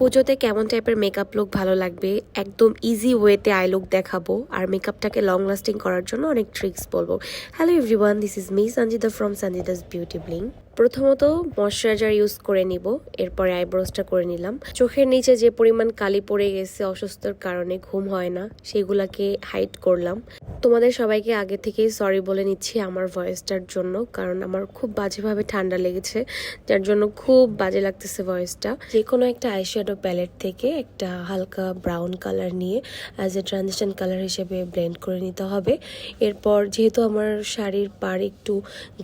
পুজোতে কেমন টাইপের মেকআপ লুক ভালো লাগবে? একদম ইজি ওয়েতে আই লুক দেখাবো। আর মেকআপটাকে লং লাস্টিং করার জন্য অনেক ট্রিক্স বলব। Hello everyone this is me Sanjita from Sanjita's beauty bling প্রথমত ময়শ্চারাইজার ইউজ করে নিব, এরপরে আইব্রোজটা করে নিলাম। চোখের নিচে যে পরিমাণ কালি পড়ে গেছে, অসুস্থর কারণে ঘুম হয় না, সেগুলাকে হাইড করলাম। তোমাদের সবাইকে আগে থেকেই সরি বলে নিচ্ছি আমার ভয়েসটার জন্য, কারণ আমার খুব বাজেভাবে ঠান্ডা লেগেছে, যার জন্য খুব বাজে লাগতেছে ভয়েসটা যে কোনো একটা আইশ্যাডো প্যালেট থেকে একটা হালকা ব্রাউন কালার নিয়ে অ্যাজ এ ট্রানজিশন কালার হিসেবে ব্লেন্ড করে নিতে হবে। এরপর যেহেতু আমার শাড়ির পার একটু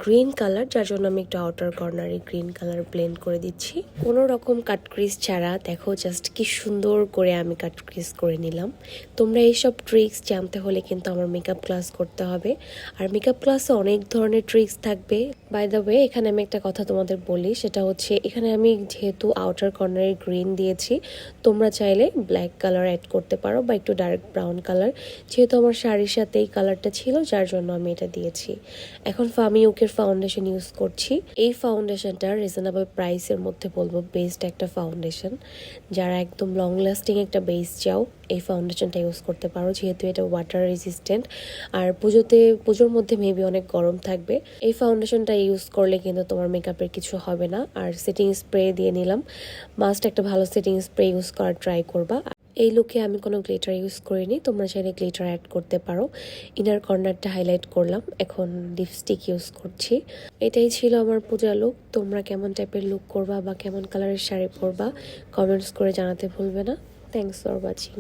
গ্রিন কালার যার জন্য আমি একটু আউটার কর্নারে গ্রিন কালার ব্লেন্ড করে দিচ্ছি। কোনো রকম কাট ক্রিজ ছাড়া দেখো জাস্ট কি সুন্দর করে আমি কাট ক্রিজ করে নিলাম। তোমরা এইসব ট্রিক্স জানতে হলে কিন্তু আমার মেকআপ ক্লাস করতে হবে। আর মেকআপ ক্লাসে অনেক ধরনের ট্রিক্স থাকবে। বাই দ্য ওয়ে এখানে আমি একটা কথা তোমাদের বলি, সেটা হচ্ছে এখানে আমি যেহেতু আউটার কর্নারে গ্রিন দিয়েছি। তোমরা চাইলে ব্ল্যাক কালার অ্যাড করতে পারো বা একটু ডার্ক ব্রাউন কালার যেহেতু আমার শাড়ির সাথে এই কালারটা ছিল, যার জন্য আমি এটা দিয়েছি। এখন ফামি উকের ফাউন্ডেশন ইউজ করছি। এই ফাউন্ডেশনটা রিজনেবল প্রাইসের মধ্যে বলব বেস্ট একটা ফাউন্ডেশন যারা একদম লং লাস্টিং একটা বেস চাও, এই ফাউন্ডেশনটা ইউজ করতে পারো। যেহেতু এটা ওয়াটার রেজিস্ট্যান্ট আর পুজোতে, পুজোর মধ্যে মেবি অনেক গরম থাকবে। এই ফাউন্ডেশনটা ইউজ করলে কিন্তু তোমার মেকআপের কিছু হবে না। আর সেটিং স্প্রে দিয়ে নিলাম। মাস্ট একটা ভালো সেটিং স্প্রে ইউজ করার ট্রাই করবা। এই লুকে আমি কোনো গ্লিটার ইউজ করিনি, তোমরা চাইলে গ্লিটার অ্যাড করতে পারো। ইনার কর্নারটা হাইলাইট করলাম, এখন লিপস্টিক ইউজ করছি। এটাই ছিল আমার পূজা লুক তোমরা কেমন টাইপের লুক করবা বা কেমন কালারের শাড়ি পরবা কমেন্টস করে জানাতে ভুলবে না। Thanks for watching